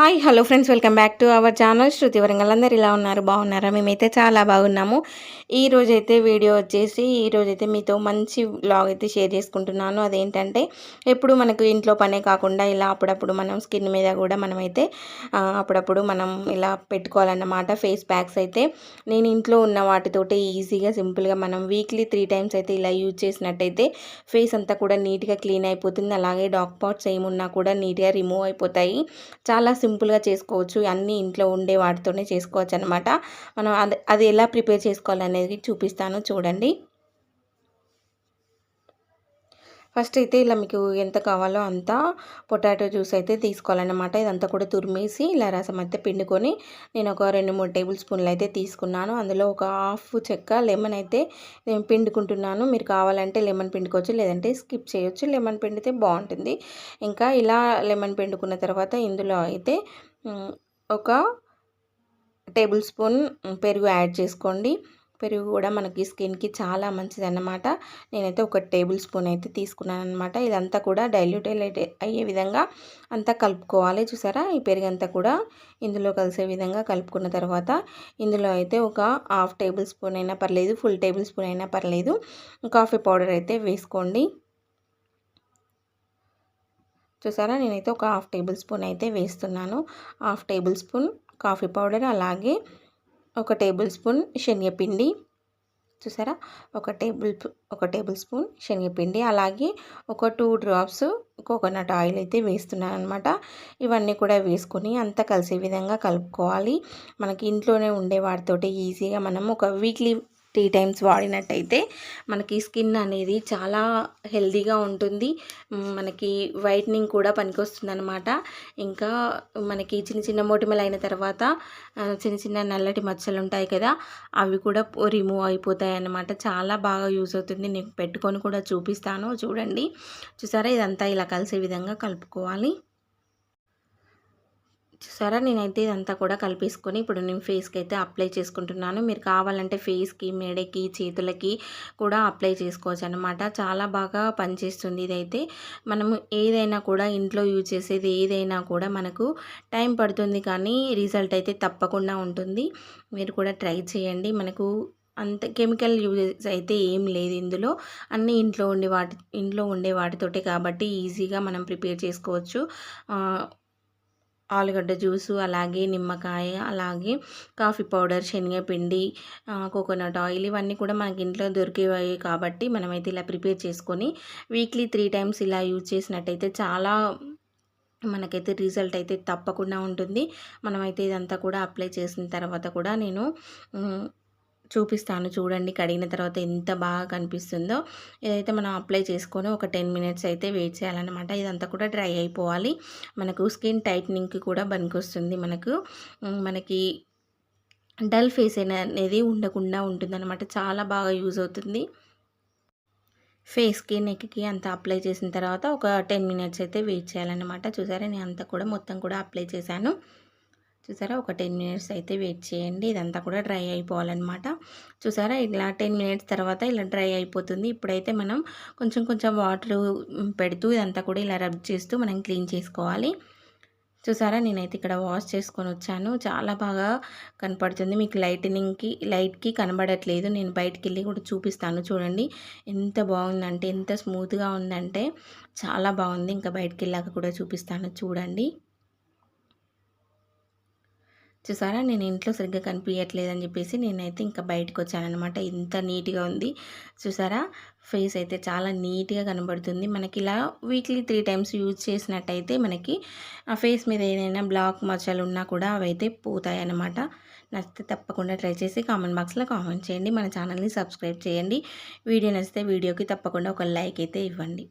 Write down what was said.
Hi hello friends welcome back to our channel Shruti Warangal అందరు ఇలా ఉన్నారు బాగున్నారా? మేమైతే చాలా బాగున్నాము. ఈ రోజైతే వీడియో వచ్చేసి ఈ రోజైతే మీతో మంచి బ్లాగ్ అయితే షేర్ చేసుకుంటున్నాను. అదేంటంటే ఎప్పుడు మనకు ఇంట్లో పనే కాకుండా ఇలా అప్పుడప్పుడు మనం స్కిన్ మీద కూడా మనమైతే అప్పుడప్పుడు మనం ఇలా పెట్టుకోవాలన్నమాట. ఫేస్ ప్యాక్స్ అయితే నేను ఇంట్లో ఉన్న వాటితోటి ఈజీగా సింపుల్గా మనం వీక్లీ త్రీ టైమ్స్ అయితే ఇలా యూజ్ చేసినట్టయితే ఫేస్ అంతా కూడా నీట్గా క్లీన్ అయిపోతుంది. అలాగే డాక్ పాట్స్ ఏమున్నా కూడా నీట్గా రిమూవ్ అయిపోతాయి. చాలా సింపుల్గా చేసుకోవచ్చు. అన్నీ ఇంట్లో ఉండే వాటితోనే చేసుకోవచ్చు అనమాట మనం అది అది ఎలా ప్రిపేర్ చేసుకోవాలనేది చూపిస్తాను. చూడండి. ఫస్ట్ అయితే ఇలా మీకు ఎంత కావాలో అంత పొటాటో జ్యూస్ అయితే తీసుకోవాలన్నమాట. ఇదంతా కూడా తురిమేసి ఇలా రసం అయితే పిండుకొని నేను ఒక రెండు మూడు టేబుల్ స్పూన్లు అయితే తీసుకున్నాను. అందులో ఒక హాఫ్ చెక్క లెమన్ అయితే నేను పిండుకుంటున్నాను. మీరు కావాలంటే లెమన్ పిండుకోవచ్చు లేదంటే స్కిప్ చేయొచ్చు. లెమన్ పిండితే బాగుంటుంది. ఇంకా ఇలా లెమన్ పిండుకున్న తర్వాత ఇందులో అయితే ఒక టేబుల్ స్పూన్ పెరుగు యాడ్ చేసుకోండి. పెరుగు కూడా మనకి స్కిన్కి చాలా మంచిది అన్నమాట నేనైతే ఒక టేబుల్ స్పూన్ అయితే తీసుకున్నాను అనమాట ఇదంతా కూడా డైల్యూట్ అయ్యే విధంగా అంతా కలుపుకోవాలి. చూసారా? ఈ పెరుగు అంతా కూడా ఇందులో కలిసే విధంగా కలుపుకున్న తర్వాత ఇందులో అయితే ఒక హాఫ్ టేబుల్ స్పూన్ అయినా పర్లేదు ఫుల్ టేబుల్ స్పూన్ అయినా పర్లేదు. కాఫీ పౌడర్ అయితే వేసుకోండి. చూసారా? నేనైతే ఒక హాఫ్ టేబుల్ స్పూన్ అయితే వేస్తున్నాను. Half tablespoon coffee powder అలాగే ఒక టేబుల్ స్పూన్ శనగపిండి. చూసారా? ఒక టేబుల్ ఒక టేబుల్ స్పూన్ శనగపిండి. అలాగే ఒక టూ డ్రాప్స్ కోకోనట్ ఆయిల్ అయితే వేస్తున్నాను అనమాట ఇవన్నీ కూడా వేసుకొని అంతా కలిసే విధంగా కలుపుకోవాలి. మనకి ఇంట్లోనే ఉండే వాటితోటి ఈజీగా మనం ఒక వీక్లీ త్రీ టైమ్స్ వాడినట్టయితే మనకి స్కిన్ అనేది చాలా హెల్దీగా ఉంటుంది. మనకి వైట్నింగ్ కూడా పనికొస్తుంది అనమాట ఇంకా మనకి చిన్న చిన్న మొటిమలు అయిన తర్వాత చిన్న చిన్న నల్లటి మచ్చలు ఉంటాయి కదా అవి కూడా రిమూవ్ అయిపోతాయి అన్నమాట చాలా బాగా యూజ్ అవుతుంది. నేను పెట్టుకొని కూడా చూపిస్తాను. చూడండి. చూసారా? ఇదంతా ఇలా కలిసే విధంగా కలుపుకోవాలి. చూసారా నేనైతే ఇదంతా కూడా కలిపేసుకొని ఇప్పుడు నేను ఫేస్కి అయితే అప్లై చేసుకుంటున్నాను. మీరు కావాలంటే ఫేస్కి మెడకి చేతులకి కూడా అప్లై చేసుకోవచ్చు అనమాట చాలా బాగా పనిచేస్తుంది ఇదైతే. మనము ఏదైనా కూడా ఇంట్లో యూజ్ చేసేది ఏదైనా కూడా మనకు టైం పడుతుంది కానీ రిజల్ట్ అయితే తప్పకుండా ఉంటుంది. మీరు కూడా ట్రై చేయండి. మనకు అంత కెమికల్ యూజెస్ అయితే ఏం లేదు ఇందులో. అన్నీ ఇంట్లో ఉండే వాటి ఇంట్లో ఉండే వాటితోటే కాబట్టి ఈజీగా మనం ప్రిపేర్ చేసుకోవచ్చు. ఆలుగడ్డ జ్యూసు అలాగే నిమ్మకాయ అలాగే కాఫీ పౌడర్ శనగపిండి కోకోనట్ ఆయిల్ ఇవన్నీ కూడా మనకి ఇంట్లో దొరికేవి కాబట్టి మనమైతే ఇలా ప్రిపేర్ చేసుకొని వీక్లీ త్రీ టైమ్స్ ఇలా యూజ్ చేసినట్టయితే చాలా మనకైతే రిజల్ట్ అయితే తప్పకుండా ఉంటుంది. మనమైతే ఇదంతా కూడా అప్లై చేసిన తర్వాత కూడా నేను చూపిస్తాను. చూడండి కడిగిన తర్వాత ఎంత బాగా కనిపిస్తుందో. ఇదైతే మనం అప్లై చేసుకొని ఒక టెన్ మినిట్స్ అయితే వెయిట్ చేయాలన్నమాట. ఇదంతా కూడా డ్రై అయిపోవాలి. మనకు స్కిన్ టైట్నింగ్కి కూడా పనికొస్తుంది మనకు. మనకి డల్ ఫేస్ అనేది ఉండకుండా ఉంటుందన్నమాట. చాలా బాగా యూజ్ అవుతుంది. ఫేస్కి నెక్కి అంతా అప్లై చేసిన తర్వాత ఒక టెన్ మినిట్స్ అయితే వెయిట్ చేయాలన్నమాట. చూసారా? నేను అంతా కూడా మొత్తం కూడా అప్లై చేశాను. చూసారా? ఒక టెన్ మినిట్స్ అయితే వెయిట్ చేయండి. ఇదంతా కూడా డ్రై అయిపోవాలన్నమాట. చూసారా? ఇలా టెన్ మినిట్స్ తర్వాత ఇలా డ్రై అయిపోతుంది. ఇప్పుడైతే మనం కొంచెం కొంచెం వాటర్ పెడుతూ ఇదంతా కూడా ఇలా రబ్ చేస్తూ మనం క్లీన్ చేసుకోవాలి. చూసారా? నేనైతే ఇక్కడ వాష్ చేసుకొని వచ్చాను. చాలా బాగా కనపడుతుంది. మీకు లైటనింగ్కి లైట్కి కనబడట్లేదు. నేను బయటికి వెళ్ళి కూడా చూపిస్తాను. చూడండి. ఎంత బాగుందంటే ఎంత స్మూత్గా ఉందంటే చాలా బాగుంది. ఇంకా బయటికి వెళ్ళాక కూడా చూపిస్తాను. చూడండి. చూసారా? నేను ఇంట్లో సరిగ్గా కనిపించట్లేదు అని చెప్పేసి నేనైతే ఇంకా బయటకు వచ్చానమాట ఇంత నీట్గా ఉంది. చూసారా? ఫేస్ అయితే చాలా నీట్గా కనబడుతుంది. మనకి ఇలా వీక్లీ త్రీ టైమ్స్ యూజ్ చేసినట్టయితే మనకి ఆ ఫేస్ మీద ఏదైనా బ్లాక్ మచ్చలు ఉన్నా కూడా అవైతే పోతాయి అన్నమాట నచ్చితే తప్పకుండా ట్రై చేసి కామెంట్ బాక్స్లో కామెంట్ చేయండి. మన ఛానల్ని సబ్స్క్రైబ్ చేయండి. వీడియో నచ్చితే వీడియోకి తప్పకుండా ఒక లైక్ అయితే ఇవ్వండి.